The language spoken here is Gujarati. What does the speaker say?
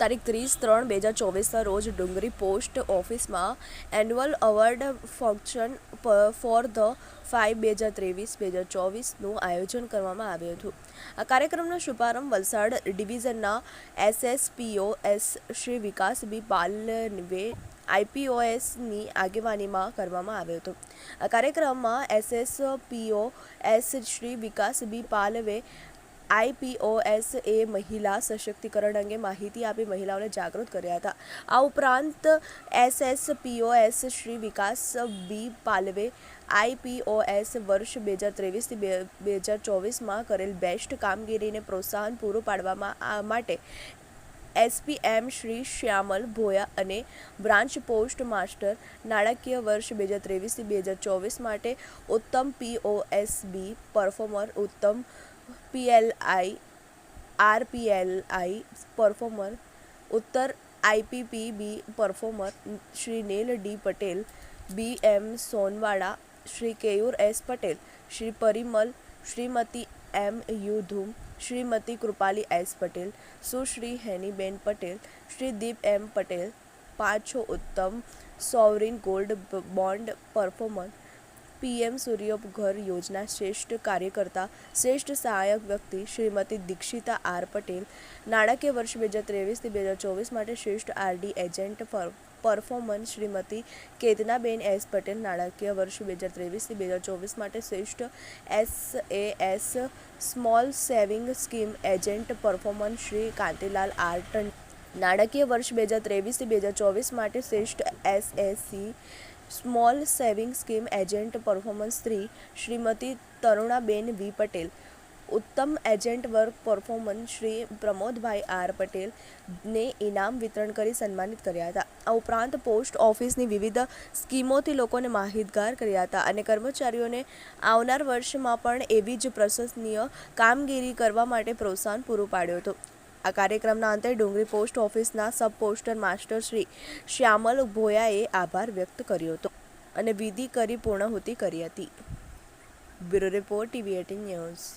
તારીખ ત્રીસ ત્રણ બે હજાર ચોવીસના રોજ ડુંગરી પોસ્ટ ઓફિસમાં annual award function for the five બે હજાર ત્રેવીસ બે હજાર ચોવીસનું આયોજન કરવામાં આવ્યું હતું. આ કાર્યક્રમનો શુભારંભ Valsad ડિવિઝનના SSPO S Shri Vikas B Palanwe આઈપીઓએસની આગેવાનીમાં કરવામાં આવ્યો હતો. આ કાર્યક્રમમાં એસએસપીઓ એસ શ્રી વિકાસ બી પાલવે આઈપીઓએસ એ મહિલા સશક્તિકરણ અંગે માહિતી આપી મહિલાઓને જાગૃત કર્યા હતા. આ ઉપરાંત એસએસપીઓએસ શ્રી વિકાસ બી પાલવે આઈપીઓએસ વર્ષ બે હજાર ત્રેવીસથી બે હજાર ચોવીસમાં કરેલ બેસ્ટ કામગીરીને પ્રોત્સાહન પૂરું પાડવામાં આ માટે એસપીએમ શ્રી શ્યામલ ભોયા અને બ્રાન્ચ પોસ્ટ માસ્ટર નાણાકીય વર્ષ બે હજાર ત્રેવીસથી બે હજાર ચોવીસ માટે ઉત્તમ પીઓએસબી પરફોર્મર, ઉત્તમ પીએલઆઈ આરપીએલઆઈ પરફોર્મર, ઉત્તર IPPB performer Shri Neel D Patel B M Sonwada Shri Keyur S Patel, Shri Parimal, Shrimati M U Dhoom, Shrimati Krupali S Patel, Sushri Heniben Patel, Shri Deep M Patel પાંચો ઉત્તમ sovereign gold bond performer PM Surya Ghar Yojana શ્રેષ્ઠ કાર્યકર્તા, શ્રેષ્ઠ સહાયક વ્યક્તિ શ્રીમતી દીક્ષિતા આર પટેલ, નાણાકીય વર્ષ બે હજાર ત્રેવીસથી બે હજાર ચોવીસ માટે શ્રેષ્ઠ RD agent performance Shrimati Ketnaben S Patel, નાણાકીય વર્ષ બે હજાર ત્રેવીસથી બે હજાર ચોવીસ માટે શ્રેષ્ઠ S A S small saving scheme agent performance Shri Kantilal R Tand નાણાકીય વર્ષ બે હજાર ત્રેવીસથી બે હજાર ચોવીસ માટે શ્રેષ્ઠ SSC small saving scheme agent performance three, Shrimati Tarunaben V Patel. ઉત્તમ agent work performance Shri Pramodbhai R Patel ને ઇનામ વિતરણ કરી સન્માનિત કર્યા હતા. આ ઉપરાંત પોસ્ટ ઓફિસની વિવિધ સ્કીમોથી લોકોને માહિતગાર કર્યા હતા અને કર્મચારીઓને આવનાર વર્ષમાં પણ એવી જ પ્રશંસનીય કામગીરી કરવા માટે પ્રોત્સાહન પૂરું પાડ્યું હતું. આ કાર્યક્રમના અંતે ડુંગરી પોસ્ટ ઓફિસના sub poster master Shri Shyamal ભોયાએ આભાર વ્યક્ત કર્યો હતો અને વિધિ કરી પૂર્ણાહુતિ કરી હતી. Bureau report TV eighteen news.